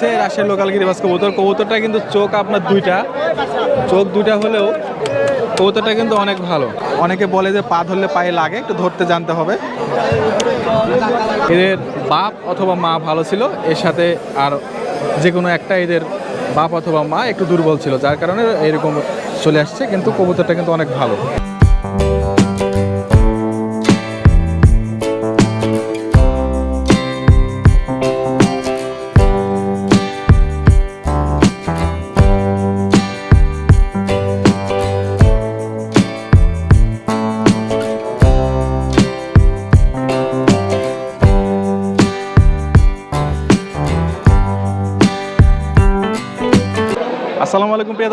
সে রাশের local গিরিবাস কবুতর। কবুতরটা কিন্তু চোখ আপনার দুইটা। চোখ দুইটা হলেও কবুতরটা কিন্তু অনেক ভালো। অনেকে বলে যে পা ধরলে পায়ে লাগে, একটু ধরতে জানতে হবে। এদের বাপ অথবা মা ভালো ছিল, এর সাথে আর যে কোনো একটা এদের বাপ অথবা মা একটু দুর্বল ছিল, যার কারণে এরকম চলে আসছে, কিন্তু কবুতরটা কিন্তু অনেক ভালো।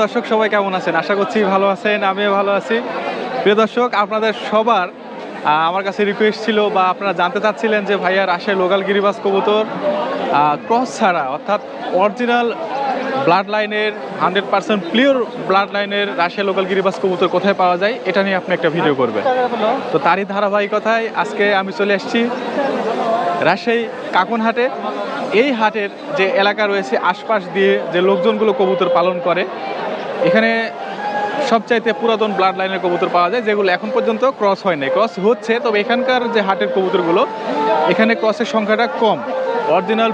দর্শক, সবাই কেমন আছেন? আশা করছি ভালো আছেন, আমিও ভালো আছি। প্রিয় দর্শক, আপনাদের সবার আমার কাছে রিকোয়েস্ট ছিল বা আপনারা জানতে চাচ্ছিলেন যে ভাইয়ার আসে লোকাল গিরিবাস কবুতর ক্রস ছাড়া, অর্থাৎ অরিজিনাল ব্লাড লাইনের হান্ড্রেড পার্সেন্ট পিওর ব্লাড লাইনের রাশিয়া লোকাল গিরিবাস কবুতর কোথায় পাওয়া যায়, এটা নিয়ে আপনি একটা ভিডিও করবেন। তো তারই ধারাবাহিকতায় আজকে আমি চলে এসেছি রাজশাহী কাকুনহাটে। এই হাটের যে এলাকা রয়েছে, আশপাশ দিয়ে যে লোকজনগুলো কবুতর পালন করে এখানে সবচাইতে পুরাতন ব্লাড লাইনের কবুতর পাওয়া যায়, যেগুলো এখন পর্যন্ত ক্রস হয় নাই। ক্রস হচ্ছে, তবে এখানকার যে হাটের কবুতরগুলো, এখানে ক্রসের সংখ্যাটা কম। অরিজিনাল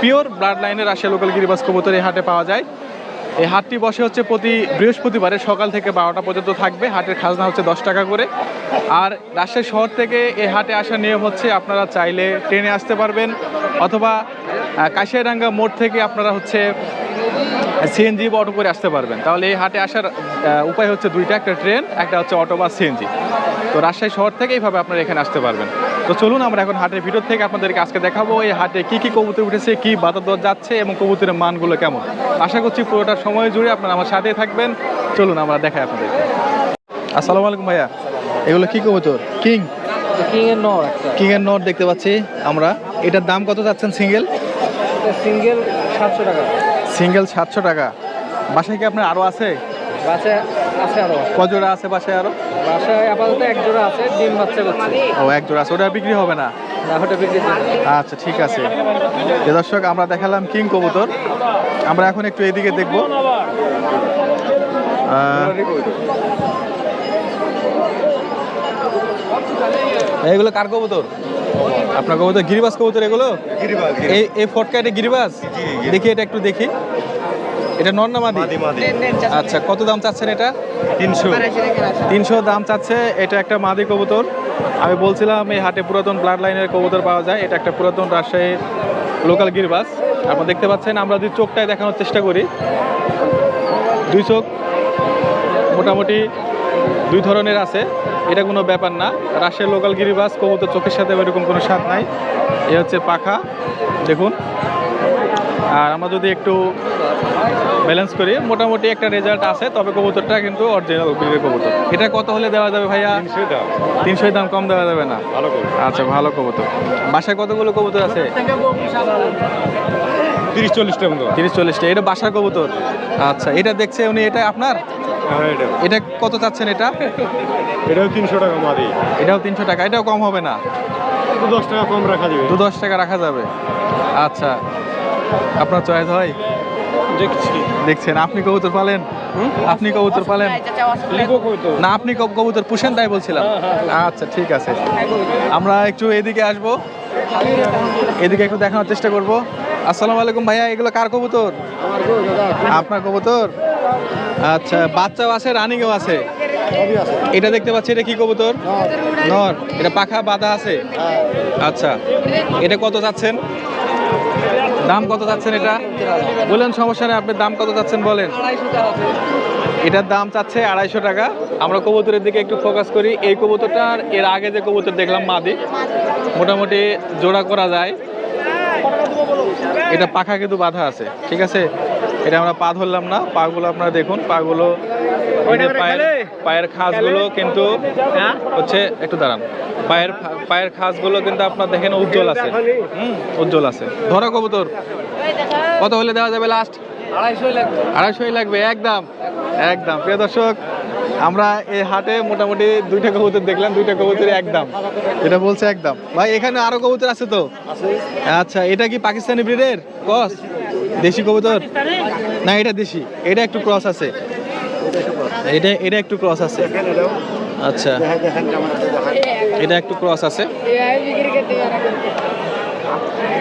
পিওর ব্লাড লাইনের রাশিয়া লোকাল গিরিবাস কবুতর এই হাটে পাওয়া যায়। এই হাটটি বসে হচ্ছে প্রতি বৃহস্পতিবারে সকাল থেকে বারোটা পর্যন্ত থাকবে। হাটের খাজনা হচ্ছে দশ টাকা করে। আর রাজশাহী শহর থেকে এই হাটে আসার নিয়ম হচ্ছে, আপনারা চাইলে ট্রেনে আসতে পারবেন অথবা কাশিয়াডাঙ্গা মোড় থেকে আপনারা হচ্ছে সিএনজি বা অটো করে আসতে পারবেন। তাহলে এই হাটে আসার উপায় হচ্ছে দুইটা একটা ট্রেন একটা হচ্ছে অটো বা সিএনজি তো রাজশাহী শহর থেকে এইভাবে আপনারা এখানে আসতে পারবেন। তো চলুন আমরা এখন হাটের ভিতর থেকে আপনাদেরকে আজকে দেখাবো এই হাটে কি কি কবুতর উঠেছে কি বাজার দর যাচ্ছে এবং কবুতরের মানগুলো কেমন। আশা করছি পুরোটা সময় জুড়ে আপনারা আমার সাথেই থাকবেন। চলুন আমরা দেখাই আপনাদেরকে। আসসালামু আলাইকুম ভাইয়া। এগুলো কি কবুতর? কিং কিং এর নর কিং এর নোট দেখতে পাচ্ছি আমরা। এটার দাম কত যাচ্ছেন সিঙ্গেল সিঙ্গেল সাতশো টাকা। সিঙ্গেল সাতশো টাকা। বাসায় কি আপনার আরও আছে? বাসায় আছে কজোড়া আছে বাসায় আরও বাসায় আপাতত এক জোড়া আছে ডিম বাচ্চা করছে। ও এক জোড়া আছে ওটা বিক্রি হবে না? না বিক্রি আচ্ছা ঠিক আছে। যে দর্শক আমরা দেখালাম কিং কবুতর। আমরা এখন একটু এদিকে দেখব। এগুলো কার কবুতর? আপনার কবুতর গিরিবাস কবুতর এগুলো? এই এই ফটকা এটা গিরিবাস? দেখি এটা একটু দেখি। এটা নর না মাদি? আচ্ছা কত দাম চাচ্ছেন এটা? তিনশো। তিনশো দাম চাচ্ছে এটা একটা মাদি কবুতর। আমি বলছিলাম এই হাটে পুরাতন ব্লাড লাইনের কবুতর পাওয়া যায়। এটা একটা পুরাতন রাজশাহীর লোকাল গিরবাস। আপনারা দেখতে পাচ্ছেন আমরা যদি চোখটায় দেখানোর চেষ্টা করি। দুই চোখ মোটামুটি দুই ধরনের আছে। এটা কোনো ব্যাপার না। রাজশাহীর লোকাল গিরিবাস কবুতর চোখের সাথে এরকম কোনো স্বাদ নাই। এ হচ্ছে পাখা দেখুন। আর আমরা যদি একটু ব্যালেন্স করি মোটামুটি একটা রেজাল্ট আছে তবে কবুতরটা কিন্তু অরিজিনাল কবুতর। এটা কত হলে দেওয়া যাবে ভাইয়া? তিনশো দাম। কম দেওয়া যাবে না? ভালো আচ্ছা ভালো কবুতর। বাসায় কতগুলো কবুতর আছে? তিরিশ চল্লিশটা তিরিশ চল্লিশটা। এটা বাসার কবুতর? আচ্ছা এটা দেখছে উনি এটা আপনার? এটা এটা কত চাচ্ছেন এটা? এটাও তিনশো টাকা মাদি। এটাও তিনশো টাকা এটাও কম হবে না? দু দশ টাকা কম রাখা যাবে। দু দশ টাকা রাখা যাবে। আচ্ছা আপনার চয়েস হয় দেখছি। দেখছেন আপনি কবুতর পালেন? আপনি কবুতর পালেন? না আপনি কবুতর পুষেন তাই বলছিলাম। আচ্ছা ঠিক আছে। আমরা একটু এদিকে আসব। এদিকে একটু দেখানোর চেষ্টা করব। আসসালামু আলাইকুম ভাইয়া এগুলো কার কবুতর? আপনার কবুতর? আচ্ছা বাচ্চাও আছে, রানিংও আছে। এটা দেখতে পাচ্ছি, এটা কি কবুতর? নর। এটা পাখা, বাঁধা আছে। আচ্ছা এটা কত চাচ্ছেন? দাম কত চাচ্ছেন এটা? বলেন সমস্যা নেই, আপনি দাম কত চাচ্ছেন বলেন। এটার দাম চাচ্ছে আড়াইশো টাকা। আমরা কবুতরের দিকে একটু ফোকাস করি। এই কবুতরটার, এর আগে যে কবুতর দেখলাম, মাদি, মোটামুটি জোড়া করা যায়। এটা পাখা কিন্তু বাঁধা আছে, ঠিক আছে? এটা আমরা পা ধরলাম না পাগুলো আপনারা দেখুন পাগুলো এই যে পায়ের পায়ের খাসগুলো কিন্তু হচ্ছে একটু দাঁড়ান। পায়ের পায়ের খাসগুলো কিন্তু আপনার দেখেন উজ্জ্বল আছে। হুম উজ্জ্বল আছে। ধরো কবুতর। কত হলে দেওয়া যাবে লাস্ট আড়াইশোই লাগবে। একদম। একদম। প্রিয় দর্শক আমরা এই হাটে মোটামুটি দুইটা কবুতর দেখলাম দুইটা কবুতর একদম। এটা বলছে একদম। ভাই এখানে আরও কবুতর আছে তো? আচ্ছা এটা কি পাকিস্তানি ব্রিডের? কস? দেশি কবুতর? না, এটা দেশি। এটা একটু ক্রস আছে। এটা এটা একটু ক্রস আছে। আচ্ছা। এটা একটু ক্রস আছে।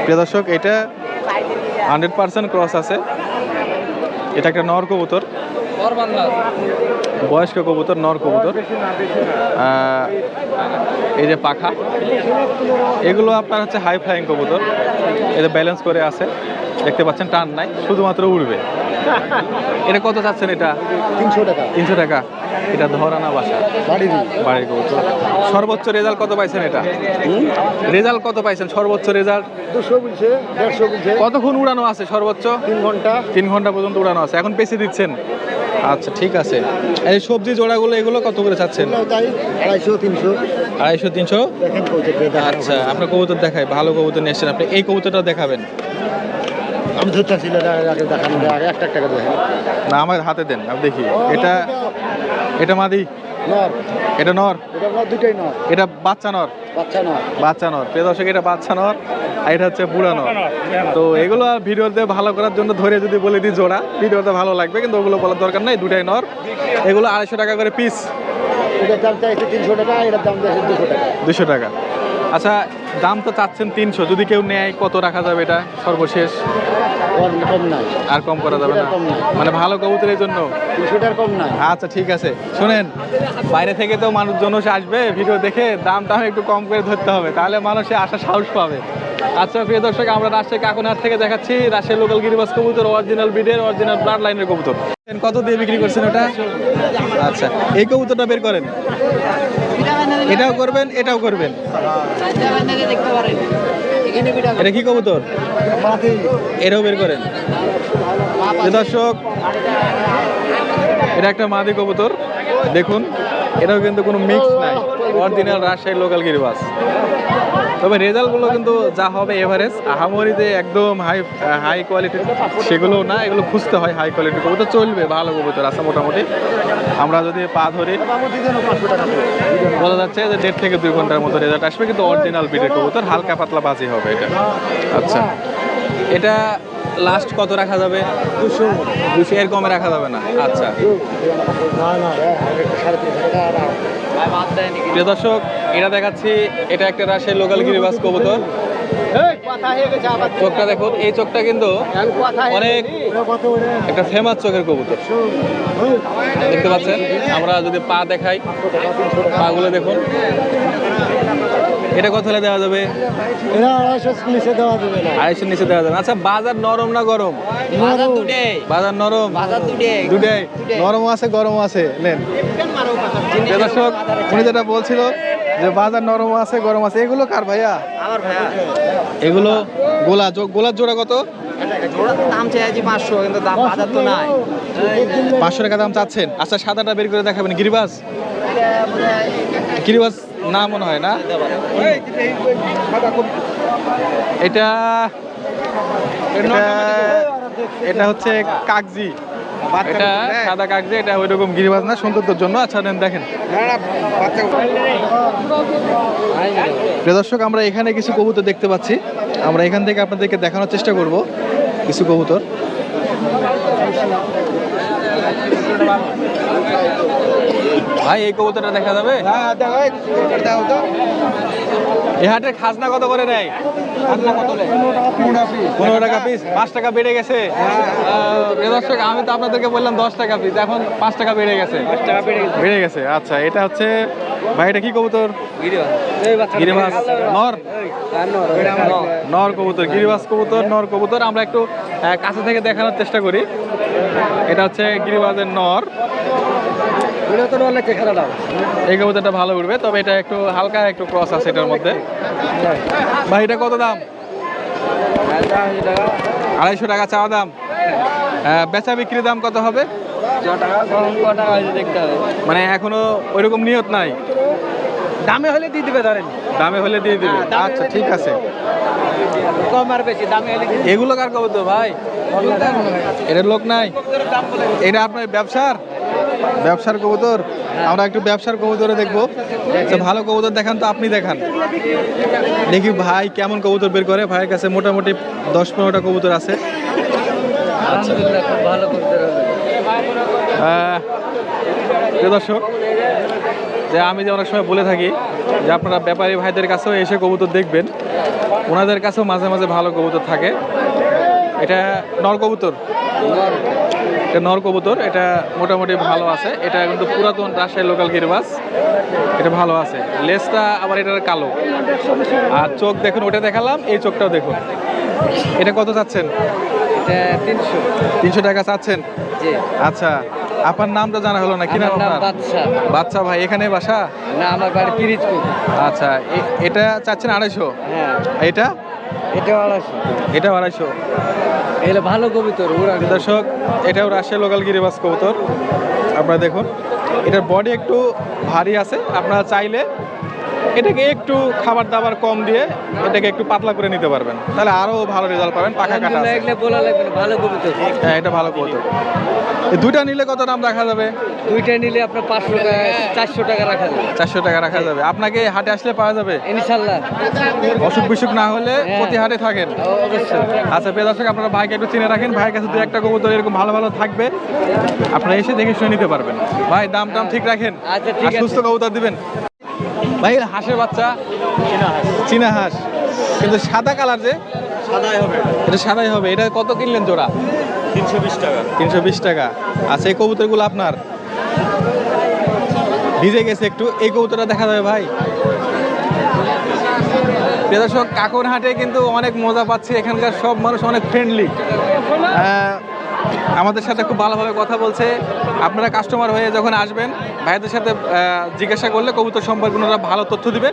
প্রিয় দর্শক, এটা হান্ড্রেড পার্সেন্ট ক্রস আছে। এটা একটা নর কবুতর। বয়স্ক কবুতর, নর কবুতর। এই যে পাখা। এগুলো আপনার হচ্ছে হাই ফ্লাইং কবুতর। এটা ব্যালেন্স করে আছে। দেখতে পাচ্ছেন টান নাই শুধুমাত্র উড়বে। এটা কত চাচ্ছেন এটা? তিনশো টাকা। তিনশো টাকা। এটা ধরানা বাসা। বাড়ির বাড়ির কবুতর সর্বোচ্চ রেজাল্ট কত পাইছেন এটা? রেজাল্ট কত পাইছেন? সর্বোচ্চ রেজাল্ট? দুশো বলছে দেড়শো বলছে। কতক্ষণ উড়ানো আছে সর্বোচ্চ? তিন ঘণ্টা। তিন ঘণ্টা পর্যন্ত উড়ানো আছে। এখন পেছে দিচ্ছেন? আচ্ছা ঠিক আছে। এই সবজি জোড়াগুলো এগুলো কত করে চাচ্ছেন? আড়াইশো তিনশো। আড়াইশো তিনশো? আচ্ছা আপনার কবুতর দেখায় ভালো কবুতর নিয়ে এসছেন আপনি এই কবুতরটা দেখাবেন। আমি ধরতেছি আগে দেখানো আগে একটা টাকা দেখেন। না আমার হাতে দেন আমি দেখি। এটা এটা মাদি? নর। এটা নর? এটা নর দুটোই নর। এটা বাচ্চা নর? বাচ্চা নর। বাচ্চা নর। প্রিয় দর্শক এটা বাচ্চা নর আর এটা হচ্ছে বুড়া নর। তো এগুলো আর ভিডিওতে ভালো করার জন্য ধরে যদি বলে দিই জোড়া ভিডিওতে ভালো লাগবে কিন্তু ওগুলো বলার দরকার নেই দুটাই নর। এগুলো আড়াইশো টাকা করে পিস এটার দাম চাইছে তিনশো টাকা এটার দাম চাইছে দুশো টাকা। দুশো টাকা। আচ্ছা দাম তো চাচ্ছেন তিনশো। যদি কেউ নেয় কত রাখা যাবে এটা? সর্বশেষ। আর কম করা যাবে না? কম না। মানে ভালো কবুতরের জন্য? কম নাই। আচ্ছা ঠিক আছে। শুনেন বাইরে থেকে তো মানুষজন আসবে ভিডিও দেখে দামটা একটু কম করে ধরতে হবে। তাহলে মানুষে আসা সাহস পাবে। আচ্ছা প্রিয় দর্শক আমরা রাজশাহী কাকুনহাট থেকে দেখাচ্ছি রাজশাহী লোকাল গিরিবাস কবুতর অরিজিনাল ব্রিডের অরিজিনাল ব্লাড লাইনের কবুতর। কত দিয়ে বিক্রি করছেন ওটা? আচ্ছা এই কবুতরটা বের করেন। এটাও করবেন এটাও করবেন। এটা কি কবুতর? এটাও বের করেন। দর্শক, এটা একটা মাদি কবুতর। দেখুন, এটাও কিন্তু কোনো মিক্স নাই। অরিজিনাল রাজশাহী লোকাল গিরিবাস। তবে রেজাল্টগুলো কিন্তু যা হবে এভারেজ, আহামরি যে একদম হাই হাই কোয়ালিটির সেগুলো না, এগুলো খুঁজতে হয় হাই কোয়ালিটির কবুতর, চলবে ভালো কবুতর আছে মোটামুটি। আমরা যদি পা ধরি, বলা যাচ্ছে যে দেড় থেকে দুই ঘণ্টার মতো রেজাল্ট আসবে, কিন্তু অরিজিনাল বিটের কবুতর হালকা পাতলা বাজি হবে এটা। আচ্ছা। এটা লাস্ট কত রাখা যাবে? দুশো। দুশো এর কমে রাখা যাবে না। আচ্ছা। না না প্রিয় দর্শক এটা দেখাচ্ছি এটা একটা রাজশাহী লোকাল গিরিবাস কবুতর। চোখটা দেখুন এই চোখটা কিন্তু অনেক একটা ফেমাস চোখের কবুতর। দেখতে পাচ্ছেন আমরা যদি পা দেখাই পা গুলো দেখুন। এটা কত হলে দেওয়া যাবে? আড়াইশো নিচে দেওয়া দেবে না। আড়াইশোর নিচে দেওয়া যাবে। আচ্ছা বাজার নরম না গরম? বাজার নরম? দুটাই নরম আছে গরম আছে। নেন। দর্শক উনি যেটা বলছিল যে বাজার নরম আছে গরম আছে এগুলো কার ভাইয়া? আমার ভাইয়া। এগুলো গোলা জো- গোলার জোড়া কত? দাম চাইছি পাঁচশো কিন্তু দাম নাই। পাঁচশো টাকা দাম চাচ্ছেন। আচ্ছা সাদাটা বের করে দেখাবেন। গিরিবাস? গিরিবাস না মনে হয় না? এটা এটা- এটা হচ্ছে কাগজি এটা সাদা কাগজি এটা ওই রকম গিরিবাজ না সৌন্দর্যের জন্য। আচ্ছা নেন দেখেন। প্রিয় দর্শক আমরা এখানে কিছু কবুতর দেখতে পাচ্ছি। আমরা এখান থেকে আপনাদেরকে দেখানোর চেষ্টা করব কিছু কবুতর। ভাই এই কবুতরটা দেখা যাবে? এই হাটের খাজনা কত করে নেয়? পনেরো টাকা পিস পাঁচ টাকা বেড়ে গেছে? প্রিয় দর্শক আমি তো আপনাদেরকে বললাম দশ টাকা পিস এখন পাঁচ টাকা বেড়ে গেছে। বেড়ে গেছে। আচ্ছা এটা হচ্ছে ভাই এটা কি কবুতর? গিরিবাস। নর? নর কবুতর গিরিবাস কবুতর নর কবুতর আমরা একটু কাছে থেকে দেখানোর চেষ্টা করি। এটা হচ্ছে গিরিবাজের নর। এই কবুতরটা ভালো উঠবে তবে এটা একটু হালকা একটু ক্রস আছে এটার মধ্যে। ভাই এটা কত দাম? আড়াইশো টাকা চাওয়া দাম। আহ, বেচা বিক্রির দাম কত হবে? মানে এখনও ওইরকম নিয়ত নাই? দামে হলে দিয়ে দিবে ধরেন। দামে হলে দিয়ে দিবে। হ্যাঁ, আচ্ছা ঠিক আছে। কম আর বেশি দামে হলে এগুলো কার কবুতর ভাই? এটার লোক নাই? এটা আপনার ব্যবসার? ব্যবসার কবুতর। আমরা একটু ব্যবসার কবুতরে দেখব। আচ্ছা, ভালো কবুতর দেখান তো আপনি দেখান। দেখি ভাই কেমন কবুতর বের করে। ভাইয়ের কাছে মোটামুটি দশ পনেরোটা কবুতর আছে। ভালো প্রিয় দর্শক যে আমি যে অনেক সময় বলে থাকি যে আপনারা ব্যাপারী ভাইদের কাছেও এসে কবুতর দেখবেন। ওনাদের কাছেও মাঝে মাঝে ভালো কবুতর থাকে। এটা নর কবুতর? এটা নর কবুতর এটা মোটামুটি ভালো আছে। এটা কিন্তু পুরাতন রাজশাহী লোকাল গিরবাস এটা ভালো আছে। লেজটা আবার এটার কালো। আর চোখ দেখুন ওটা দেখালাম এই চোখটাও দেখুন। এটা কত চাচ্ছেন? এটা তিনশো। তিনশো টাকা চাচ্ছেন? আচ্ছা আপনার নামটা জানা হলো না কি নাম বাদশা বাচ্চা ভাই এখানে বাসা? না আমার বাড়ি পিরিজপুর। আচ্ছা এটা চাচ্ছেন আড়াইশো? হ্যাঁ। এটা? এটাও আড়াইশো। এটা আড়াইশো। এটা ভালো কবিতর দর্শক এটাও রাশিয়া লোকাল গিরিবাস কবুতর। আপনারা দেখুন এটার বডি একটু ভারী আছে। আপনারা চাইলে এটাকে একটু খাবার দাবার কম দিয়ে এটাকে একটু পাতলা করে নিতে পারবেন। তাহলে আরও ভালো রেজাল্ট পাবেন পাখা কাটা। বলা লাগবে ভালো কবিতর। হ্যাঁ এটা ভালো কবুতর। দুইটা নিলে কত দাম রাখা যাবে? দুইটা নিলে আপনার পাঁচশো টাকা চারশো টাকা রাখা যাবে। চারশো টাকা রাখা যাবে। আপনাকে হাটে আসলে পাওয়া যাবে? ইনশাল্লাহ অসুখ বিসুখ না হলে হ্যাঁ। প্রতি হাটে থাকেন। আচ্ছা প্রিয় দর্শক আপনারা ভাইকে একটু চিনে রাখেন। ভাইয়ের কাছে দু একটা কবুতর এরকম ভালো ভালো থাকবে। আপনারা এসে দেখে শুনে নিতে পারবেন। ভাই দাম টাম ঠিক রাখেন? আচ্ছা, ঠিক সুস্থ। কবুতর দিবেন? ভাই হাঁসের বাচ্চা? চীনা হাঁস। কিন্তু সাদা কালার যে? সাদাই হবে। এটা সাদাই হবে। এটা কত কিনলেন জোড়া? তিনশো বিশ টাকা। তিনশো বিশ টাকা। আচ্ছা এই কবুতরগুলো আপনার? ভিজে গেছে একটু। এই কবুতরটা দেখা যাবে ভাই। দর্শক কাকর হাটে কিন্তু অনেক মজা পাচ্ছি। এখানকার সব মানুষ অনেক ফ্রেন্ডলি আমাদের সাথে খুব ভালোভাবে কথা বলছে। আপনারা কাস্টমার হয়ে যখন আসবেন, ভাইদের সাথে জিজ্ঞাসা করলে কবুতর সম্পর্কে ওনারা ভালো তথ্য দিবে।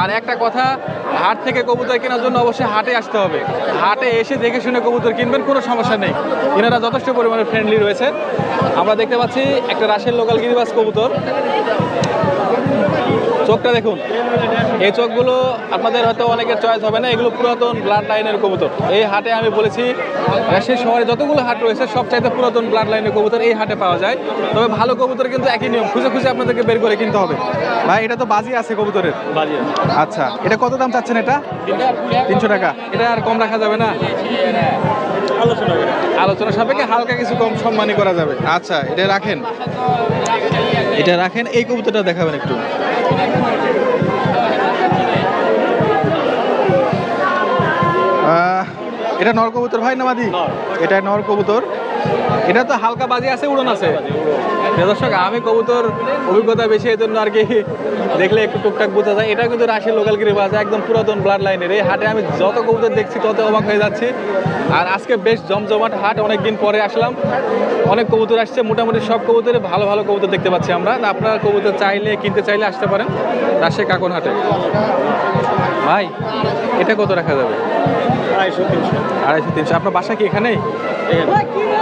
আর একটা কথা, হাট থেকে কবুতর কেনার জন্য অবশ্যই হাটে আসতে হবে। হাটে এসে দেখে শুনে কবুতর কিনবেন, কোনো সমস্যা নেই। এনারা যথেষ্ট পরিমাণে ফ্রেন্ডলি রয়েছে। আমরা দেখতে পাচ্ছি একটা রাশের লোকাল গিরিবাস কবুতর। চোখটা দেখুন। এই চোখগুলো আপনাদের হয়তো অনেকের চয়েস হবে না এগুলো পুরাতন ব্লাড লাইনের কবুতর। এই হাটে আমি বলেছি রাজশাহী শহরে যতগুলো হাট রয়েছে সব চাইতে পুরাতন ব্লাড লাইনের কবুতর এই হাটে পাওয়া যায়। তবে ভালো কবুতর কিন্তু একই নিয়ম খুঁজে খুঁজে আপনাদেরকে বের করে কিনতে হবে। ভাই এটা তো বাজি আছে কবুতরের। বাজি আচ্ছা এটা কত দাম চাচ্ছেন এটা? তিনশো টাকা। এটা আর কম রাখা যাবে না? আলোচনা আলোচনা সাপেক্ষে হালকা কিছু কম সম্মানই করা যাবে। আচ্ছা এটা রাখেন। এটা রাখেন এই কবুতরটা দেখাবেন একটু। এটা নর কবুতর ভাই না মাদি? এটা নর কবুতর। এটা তো হালকা বাজি আছে উড়ন আছে। দর্শক আমি কবুতর অভিজ্ঞতা বেশি এই জন্য আর কি দেখলে একটু টুকটাক বোঝা যায়। এটা কিন্তু রাশিয়ার লোকাল গিরি বাজে একদম পুরাতন ব্লাড লাইনের এই হাটে আমি যত কবুতর দেখছি তত অবাক হয়ে যাচ্ছি। আর আজকে বেশ জমজমাট হাট অনেক দিন পরে আসলাম। অনেক কবুতর আসছে মোটামুটি সব কবুতরে ভালো ভালো কবুতর দেখতে পাচ্ছি আমরা। আপনারা কবুতর চাইলে কিনতে চাইলে আসতে পারেন রাজশাহী কাকন হাটে। ভাই এটা কত রাখা যাবে? আড়াইশো তিনশো। আড়াইশো তিনশো। আপনার বাসা কি এখানেই?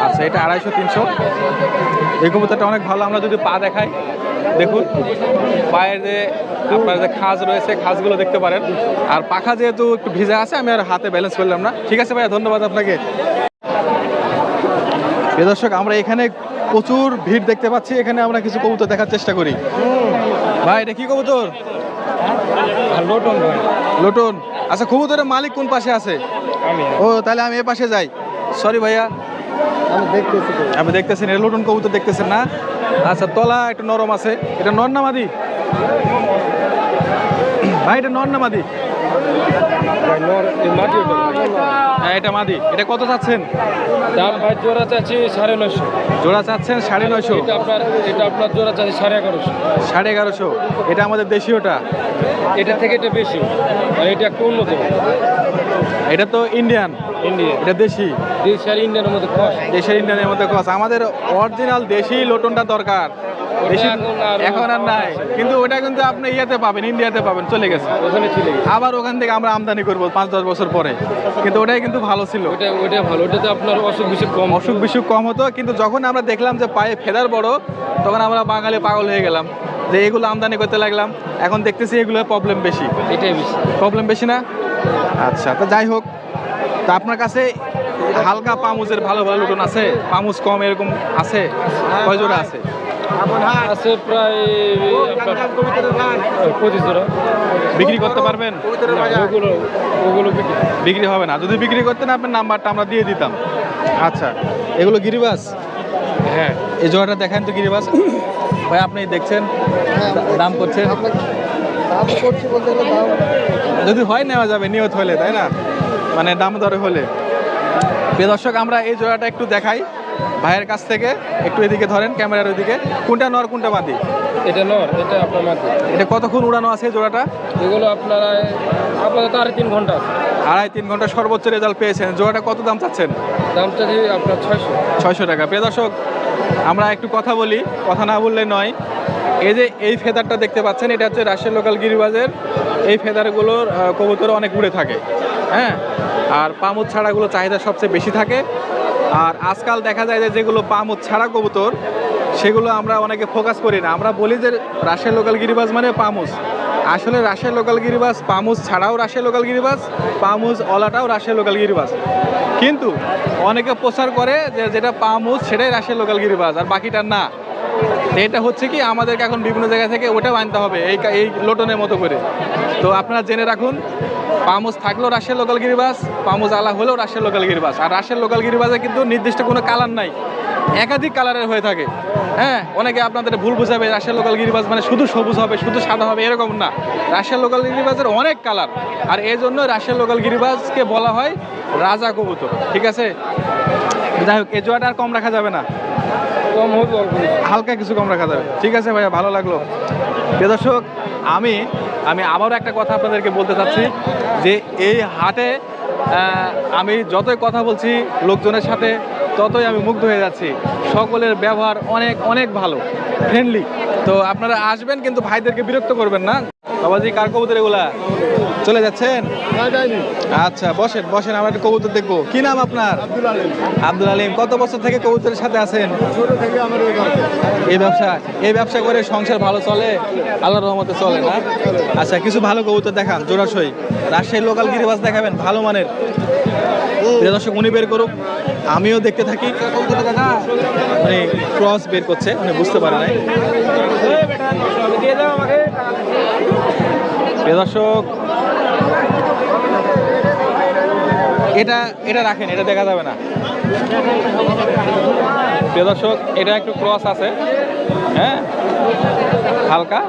আচ্ছা এটা আড়াইশো তিনশো। এই কবুতরটা অনেক ভালো আমরা যদি পা দেখাই দেখুন পায়ের যে আপনার যে খাজ রয়েছে খাজগুলো দেখতে পারেন। আর পাখা যেহেতু একটু ভিজা আছে আমি আর হাতে ব্যালেন্স করলাম না। ঠিক আছে ভাইয়া ধন্যবাদ আপনাকে। প্রিয় দর্শক আমরা এখানে প্রচুর ভিড় দেখতে পাচ্ছি। এখানে আমরা কিছু কবুতর দেখার চেষ্টা করি। ভাই এটা কি কবুতর? লোটন লোটন। আচ্ছা কবুতরের মালিক কোন পাশে আছে? ও তাহলে আমি এ পাশে যাই। সরি ভাইয়া আমি দেখতেছি এটা লুটন কবুতর দেখতেছেন না? আচ্ছা তলা একটু নরম আছে। এটা নর না মাদি? ভাই এটা নর না মাদি? হ্যাঁ এটা মাদি। এটা কত চাচ্ছেন? দাম ভাই জোড়া চাচ্ছি সাড়ে নয়শো। জোড়া চাচ্ছেন সাড়ে নয়শো? এটা আপনার এটা আপনার জোড়া চাচ্ছি সাড়ে এগারোশো। সাড়ে এগারোশো। এটা আমাদের দেশীয়টা এটা থেকে এটা বেশি। আর এটা একটু উন্নত এটা তো ইন্ডিয়ান ইন্ডিয়া এটা দেশি। দেশ আর ইন্ডিয়ানের মধ্যে কস দেশের ইন্ডিয়ানের মধ্যে কস আমাদের অরিজিনাল দেশি লোটনটা দরকার। এখন আর- নাই। কিন্তু ওটা কিন্তু আপনি ইয়েতে পাবেন ইন্ডিয়াতে পাবেন চলে গেছে। ওখানে ছিল আবার ওখান থেকে আমরা আমদানি করব পাঁচ দশ বছর পরে। কিন্তু ওটাই কিন্তু ভালো ছিল। ওটা ওটা ভালো। ওটাতে আপনার অসুখ বিসুখ কম। অসুখ বিসুখ কম হতো। কিন্তু যখন আমরা দেখলাম যে পায়ে ফেদার বড় তখন আমরা বাঙালি পাগল হয়ে গেলাম। যে এগুলো আমদানি করতে লাগলাম এখন দেখতেছি এগুলো প্রবলেম বেশি। এটাই বেশি। প্রবলেম বেশি না? আচ্ছা তো যাই হোক তা আপনার কাছে হালকা পামুজের ভালো ভালো লুটন আছে? পামুজ কম এরকম আছে? কয় জোড়া আছে? আছে প্রায় পঁচিশ জোড়া। বিক্রি করতে পারবেন? ওগুলো ওগুলো বিক্রি। বিক্রি হবে না। যদি বিক্রি করতেন আপনার নাম্বারটা আমরা দিয়ে দিতাম। আচ্ছা এগুলো গিরিবাস? হ্যাঁ। এই জোড়াটা দেখেন তো গিরিবাস। ভাই আপনি দেখছেন? দাম করছেন? দাম করছি বলতে গেলে যদি হয় নেওয়া যাবে নিয়ত হলে তাই না? মানে দাম দরে হলে। প্রিয় দর্শক আমরা এই জোড়াটা একটু দেখাই। ভাইয়ের কাছ থেকে একটু এদিকে ধরেন ক্যামেরার ওইদিকে। কোনটা নর কোনটা বাদি এটা নর এটা আপনার মাটি এটা কতক্ষণ উড়ানো আছে এই জোড়াটা? এগুলো আপনার আপনারা আপাতত আড়াই তিন ঘণ্টা আড়াই তিন ঘণ্টা সর্বোচ্চ রেজাল্ট পেয়েছেন। জোড়াটা কত দাম চাচ্ছেন? দামটা দিয়ে আপনার ছয়শো। ছয়শো টাকা। প্রিয় দর্শক আমরা একটু কথা বলি, কথা না বললে নয়। এই যে এই ফেদারটা দেখতে পাচ্ছেন, এটা হচ্ছে রাজশাহী লোকাল গিরিবাজের। এই ফেদারগুলোর কবুতর অনেক উড়ে থাকে হ্যাঁ? আর পামুদ ছাড়াগুলো চাহিদা সবচেয়ে বেশি থাকে। আর আজকাল দেখা যায় যে যেগুলো পামুদ ছাড়া কবুতর, সেগুলো আমরা অনেকে ফোকাস করি না। আমরা বলি যে রাজশাহী লোকাল গিরিবাজ মানে পামুজ। আসলে রাজশাহী লোকাল গিরিবাজ পামুজ ছাড়াও রাজশাহী লোকাল গিরিবাজ পামুজ অলাটাও রাজশাহী লোকাল গিরিবাজ কিন্তু অনেকে প্রচার করে যে যেটা পামুজ সেটাই রাজশাহী লোকাল গিরিবাজ আর বাকিটা না। এটা হচ্ছে কি আমাদেরকে এখন বিভিন্ন জায়গা থেকে ওটাও আনতে হবে এই এই লোটনের মতো করে। তো আপনারা জেনে রাখুন, পামুজ থাকলেও রাজশাহী লোকাল গিরিবাস, পামুজ আলা হলেও রাজশাহী লোকাল গিরিবাস। আর রাজশাহী লোকাল গিরিবাসে কিন্তু নির্দিষ্ট কোনো কালার নাই। একাধিক কালারের হয়ে থাকে। হ্যাঁ অনেকে আপনাদের ভুল বুঝাবে রাশিয়ার লোকাল গিরিবাজ মানে শুধু সবুজ হবে শুধু সাদা হবে এরকম না। রাশিয়ার লোকাল গিরিবাজের অনেক কালার আর এই জন্য রাশিয়ার লোকাল গিরিবাজকে বলা হয় রাজা কবুতর ঠিক আছে? যাই হোক এই জোয়াটা আর কম রাখা যাবে না। কম কিছু। হালকা কিছু কম রাখা যাবে। ঠিক আছে ভাইয়া ভালো লাগল। দর্শক আমি আমি আবারও একটা কথা আপনাদেরকে বলতে চাচ্ছি যে এই হাটে আমি যতই কথা বলছি লোকজনের সাথে ততই আমি মুগ্ধ হয়ে যাচ্ছি। সকলের ব্যবহার অনেক অনেক ভালো ফ্রেন্ডলি তো আপনারা আসবেন কিন্তু ভাইদেরকে বিরক্ত করবেন না। বাবাজি কার কবুতর এগুলা? চলে যাচ্ছেন? আচ্ছা বসেন বসেন আমরা একটা কবুতর দেখব। কি নাম আপনার? আব্দুল আলিম। কত বছর থেকে কবুতরের সাথে আছেন? এই ব্যবসা। এই ব্যবসা করে সংসার ভালো চলে আল্লাহর রহমতে চলে না? আচ্ছা কিছু ভালো কবুতর দেখান জোড়াশই রাজশাহী লোকাল গিরিবাস দেখাবেন ভালো মানের। প্রিয় দর্শক, উনি বের করুক। আমিও দেখতে থাকি। মানে ক্রস বের করছে, উনি বুঝতে পারে নাই। প্রিয় দর্শক, এটা এটা রাখেন, এটা দেখা যাবে না। প্রিয় দর্শক, এটা একটু ক্রস আছে। হ্যাঁ? হালকা।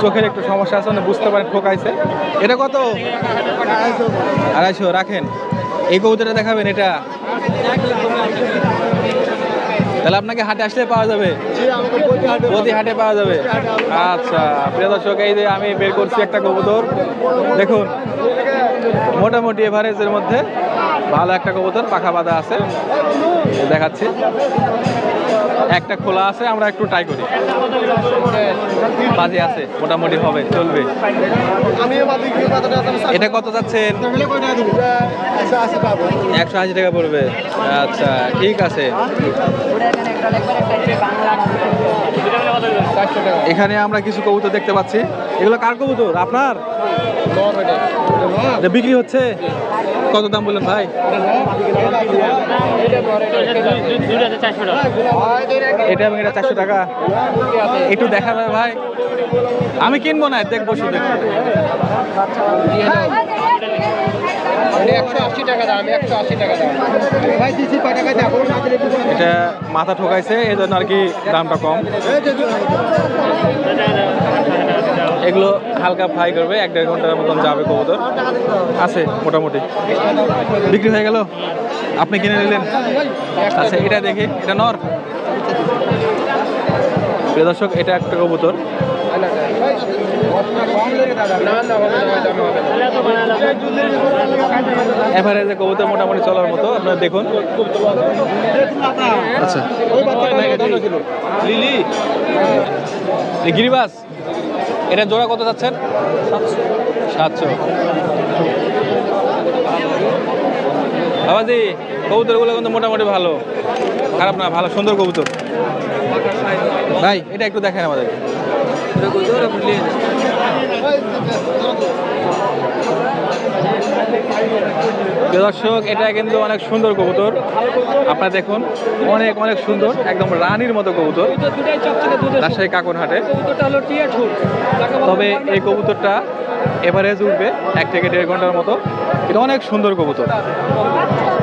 চোখের একটু সমস্যা আছে মানে বুঝতে পারেন ঠোকাইছে। এটা কত? আড়াইশো, রাখেন। এই কবুতরটা দেখাবেন, এটা? তাহলে আপনাকে হাটে আসলে পাওয়া যাবে। প্রতি হাটে পাওয়া যাবে। আচ্ছা প্রিয় দর্শক, এই যে আমি বের করছি একটা কবুতর। দেখুন, মোটামুটি এভারেজের মধ্যে ভালো একটা কবুতর, পাখা বাঁধা আছে। দেখাচ্ছি। একটা খোলা আছে আমরা একটু ট্রাই করি। বাজি আছে মোটামুটি হবে চলবে। এটা কত যাচ্ছেন একশো আশি টাকা পড়বে। আচ্ছা ঠিক আছে। এখানে আমরা কিছু কবুতর দেখতে পাচ্ছি। এগুলো কার কবুতর? আপনার? বিক্রি হচ্ছে? কত দাম বললেন ভাই এটা এবং এটা চারশো টাকা একটু দেখা যাবে ভাই আমি কিনবো না, দেখব শুধু। এটা মাথা ঠোকাইছে এই জন্য আর কি দামটা কম। এগুলো হালকা ফ্রাই করবে এক দেড় ঘণ্টার মতন যাবে কবুতর। আছে মোটামুটি। বিক্রি হয়ে গেল? আপনি কিনে নিলেন? আচ্ছা এটা দেখি। এটা নর? দর্শক এটা একটা কবুতর। এভারেজে কবুতর মোটামুটি চলার মতো আপনারা দেখুন। আচ্ছা। লিলি? গিরিবাস? এটা জোড়া কত যাচ্ছেন? সাতশো। বাবাজি, কবুতরগুলো কিন্তু মোটামুটি ভালো। খারাপ না, ভালো, সুন্দর কবুতর। ভাই, এটা একটু দেখেন আমাদের দর্শক, এটা কিন্তু অনেক সুন্দর কবুতর। আপনারা দেখুন, অনেক অনেক সুন্দর, একদম রানীর মতো কবুতর। রাজশাহী কাকনহাটে তবে এই কবুতরটা এভারেজ উঠবে এক থেকে দেড় ঘণ্টার মতো। এটা অনেক সুন্দর কবুতর।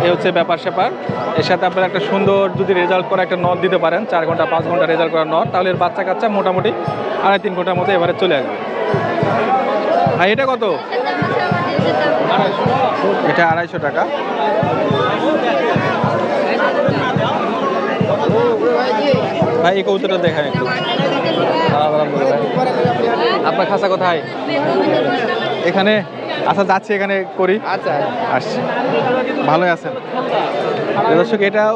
এ হচ্ছে ব্যাপার স্যাপার। এর সাথে আপনারা একটা সুন্দর যদি রেজাল্ট করা একটা নট দিতে পারেন, চার ঘণ্টা, পাঁচ ঘণ্টা রেজাল্ট করা নট তাহলে এর বাচ্চা কাচ্চা মোটামুটি আড়াই, তিন ঘণ্টার মতো এবারে চলে আসবে। ভাই, এটা কত? এটা আড়াইশো টাকা। ভাই এই কবুতরটা দেখান একটু। আপনার খাসা কোথায়? এখানে? আচ্ছা যাচ্ছি এখানে করি। আচ্ছা। আসছি। ভালোই আছেন। দর্শক এটাও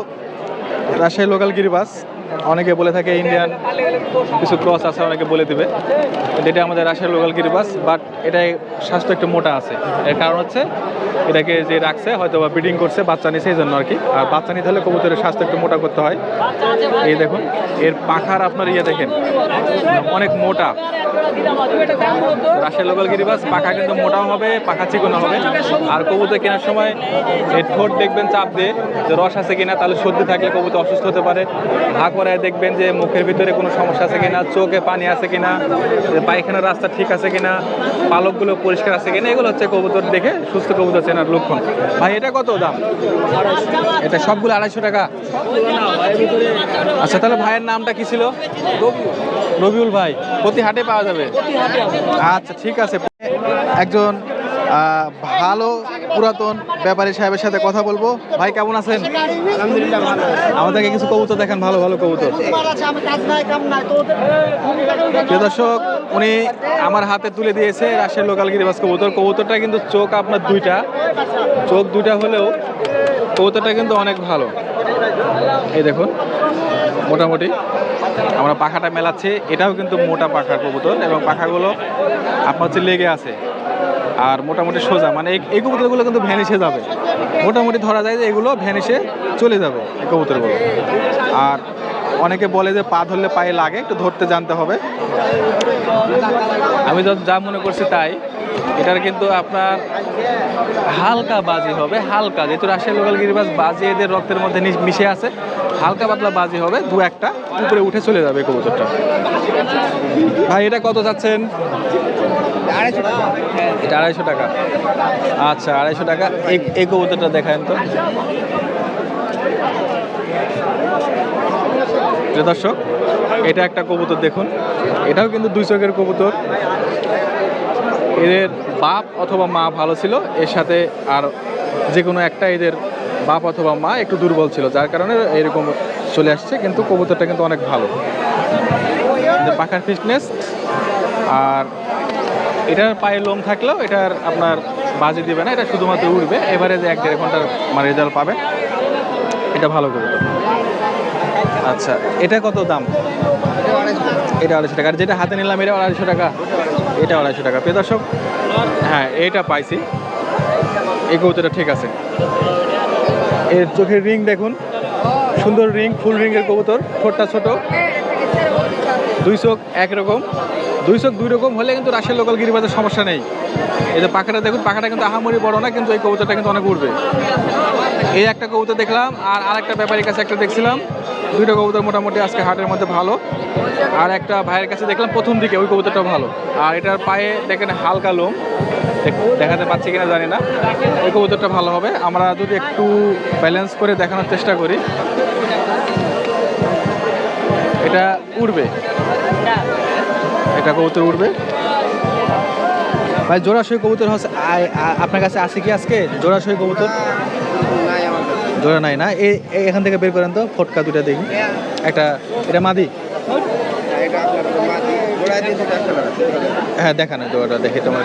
রাজশাহী লোকাল গিরিবাস। অনেকে বলে থাকে ইন্ডিয়ান কিছু ক্রস আছে, অনেকে বলে দিবে। এটা আমাদের রাশিয়ার লোকাল গিরিবাস বাট এটা স্বাস্থ্য একটু মোটা আছে। এর কারণ হচ্ছে, এটাকে যে রাখছে হয়তো বা ব্রিডিং করছে, বাচ্চা নিছে এই জন্য আর কি আর বাচ্চা নিতে হলে কবুতরের স্বাস্থ্য একটু মোটা করতে হয়। এই দেখুন, এর পাখার আপনার ইয়ে দেখেন, অনেক মোটা। রাশের লোকাল গিরিবাস, পাখা কিন্তু মোটাও হবে, পাখা চিকনো হবে। আর কবুতর কেনার সময় ঠোঁট দেখবেন চাপ দিয়ে, যে রস আছে কিনা, তাহলে সর্দি থাকলে কবুতর অসুস্থ হতে পারে। ভা করায় দেখবেন যে মুখের ভিতরে কোনো সমস্যা আছে কিনা, চোখে পানি আছে কিনা পায়খানার রাস্তা ঠিক আছে কিনা, পালকগুলো পরিষ্কার আছে কিনা, এগুলো হচ্ছে কবুতর দেখে সুস্থ কবুতর চেনার লক্ষণ। ভাই, এটা কত দাম? এটা সবগুলো আড়াইশো টাকা। আচ্ছা তাহলে ভাইয়ের নামটা কি ছিল? রবিউল ভাই প্রতি হাটে পাওয়া যাবে? আচ্ছা ঠিক আছে। একজন ভালো পুরাতন ব্যাপারী সাহেবের সাথে কথা বলব। ভাই কেমন আছেন? আলহামদুলিল্লাহ ভালো আমাদেরকে কিছু কবুতর দেখেন ভালো ভালো কবুতর। দর্শক উনি আমার হাতে তুলে দিয়েছে রাজশাহীর লোকাল গিরিবাস কবুতর। কবুতরটা কিন্তু চোখ আপনার দুইটা। চোখ দুইটা হলেও কবুতরটা কিন্তু অনেক ভালো। এই দেখুন মোটামুটি আমরা পাখাটা মেলাচ্ছি। এটাও কিন্তু মোটা পাখার কবুতর এবং পাখাগুলো আপনার হচ্ছে লেগে আছে। আর মোটামুটি সোজা মানে এই- কবুতরগুলো কিন্তু ভ্যানিশে যাবে। মোটামুটি ধরা যায় যে এগুলো ভ্যানিশে চলে যাবে এই কবুতরগুলো। আর অনেকে বলে যে পা ধরলে পায়ে লাগে, একটু ধরতে জানতে হবে। আমি যা মনে করছি তাই। এটার কিন্তু আপনার হালকা বাজি হবে, হালকা। যেহেতু রাশিয়ার লোকাল গিরিবাজ বাজি এদের রক্তের মধ্যে মিশে আছে হালকা পাতলা বাজি হবে, দু একটা, উপরে উঠে চলে যাবে কবুতরটা। ভাই, এটা কত টাকা এটা আড়াইশো টাকা। আচ্ছা আড়াইশো টাকা। এই কবুতরটা দেখায়েন তো। দর্শক, এটা একটা কবুতর দেখুন। এটাও কিন্তু দুই চোখের কবুতর। এদের বাপ অথবা মা ভালো ছিল, এর সাথে আর যে কোনো একটা এদের বাপ অথবা মা একটু দুর্বল ছিল, যার কারণে এরকম চলে আসছে, কিন্তু কবুতরটা কিন্তু অনেক ভালো। পাখার ফিটনেস আর এটার পায়ে লোম থাকলেও এটার আপনার বাজে দিবে না, এটা শুধুমাত্র উঠবে এবারে যে এক দেড় ঘণ্টার মানে রেজাল্ট পাবে। এটা ভালো কবুতর। আচ্ছা এটা কত দাম? এটা আড়াইশো টাকা। আর যেটা হাতে নিলাম এটা আড়াইশো টাকা। এটা আড়াইশো টাকা। প্রিয় দর্শক হ্যাঁ এটা পাইছি। এই কবুতরটা ঠিক আছে। এর চোখের রিং দেখুন। সুন্দর রিং, ফুল রিংয়ের কবুতর, ঠোঁটটা ছোট। দুই চোখ একরকম। দুই চোখ দুই রকম হলে কিন্তু রাশিয়ার লোকাল গিরিবাজের সমস্যা নেই। এই যে পাখাটা দেখুন, পাখাটা কিন্তু আহামরি বড় না, কিন্তু এই কবুতরটা কিন্তু অনেক উঠবে এই একটা কবুতর দেখলাম, আর আরেকটা ব্যাপারীর কাছে একটা দেখছিলাম। দুইটা কবুতর মোটামুটি আজকে হাটের মধ্যে ভালো। আর একটা ভাইয়ের কাছে দেখলাম প্রথম দিকে, ওই কবুতরটা ভালো। আর এটার পায়ে দেখেন হালকা লোম। দেখাতে পাচ্ছি কিনা জানি না। ওই কবুতরটা ভালো হবে। আমরা যদি একটু ব্যালেন্স করে দেখানোর চেষ্টা করি। এটা উড়বে। এটা কবুতর উঠবে ভাই জোড়াশয় কবুতর হচ্ছে আপনার কাছে আছে কি আজকে? জোড়াশয় কবুতর? জোড়া নাই না? এখান থেকে বের করেন তো। ফটকা দুটা দেখি। একটা এটা মাদি এটা আপনার মাটি গোড়ায় দিয়েছে একশো টাকা হ্যাঁ দেখানো জোড়াটা দেখি তোমার।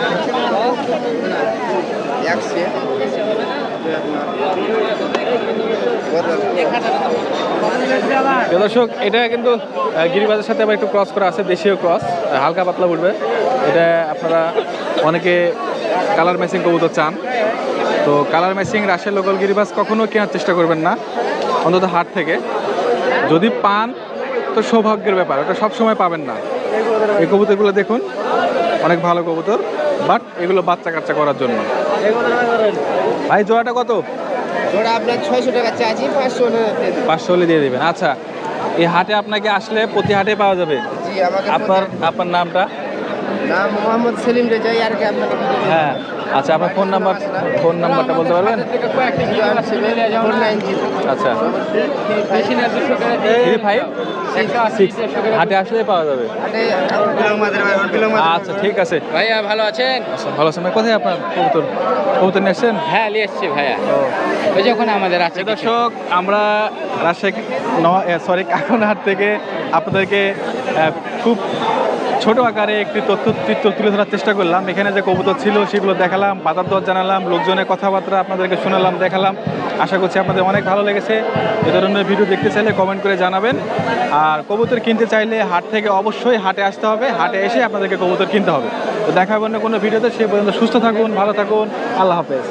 দর্শক, এটা কিন্তু গিরিবাজের সাথে আবার একটু ক্রস করা আছে, দেশীয় ক্রস হালকা পাতলা উঠবে। এটা আপনারা অনেকে কালার ম্যাচিং কবুতর চান। তো কালার ম্যাচিং রাশের লোকাল গিরিবাজ কখনো কেনার চেষ্টা করবেন না, অন্তত হাট থেকে। যদি পান, তো সৌভাগ্যের ব্যাপার, ওটা সবসময় পাবেন না। এই কবুতরগুলো দেখুন অনেক ভালো কবুতর বাট এগুলো বাচ্চা কাচ্চা করার জন্য। ভাই জোড়াটা কত? ওটা আপনার ছয়শো টাকা চাইছি পাঁচশো পাঁচশো হলে দিয়ে দেবেন। আচ্ছা এই হাটে আপনাকে আসলে প্রতি হাটে পাওয়া যাবে? আপনার আপনার নামটা? নাম মোহাম্মদ সেলিম রেজাই আর কি আপনাকে হ্যাঁ আচ্ছা আপনার ফোন নাম্বার ফোন নাম্বারটা বলতে পারবেন? আচ্ছা। থ্রি ফাইভ সিক্স হাটে আসলে পাওয়া যাবে। আচ্ছা ঠিক আছে। ভাইয়া ভালো আছেন? আচ্ছা ভালো সময় কোথায় আপনার কবুতর? কবুতর নিয়ে এসছেন হ্যাঁ নিয়ে এসছি ভাইয়া। ওই যখন আমাদের আছে দর্শক আমরা রাজশাহী সরি কাকনহাট থেকে আপনাদেরকে খুব ছোট আকারে একটি তথ্য চিত্র তুলে ধরার চেষ্টা করলাম। এখানে যে কবুতর ছিল, সেগুলো দেখালাম, বাজার দর জানালাম, লোকজনের কথাবার্তা আপনাদেরকে শোনালাম, দেখালাম। আশা করছি আপনাদের অনেক ভালো লেগেছে। এ ধরনের ভিডিও দেখতে চাইলে কমেন্ট করে জানাবেন। আর কবুতর কিনতে চাইলে হাট থেকে অবশ্যই হাটে আসতে হবে। হাটে এসে আপনাদেরকে কবুতর কিনতে হবে। তো দেখা হবে কোনো ভিডিওতে। সে পর্যন্ত সুস্থ থাকুন, ভালো থাকুন। আল্লাহ হাফেজ।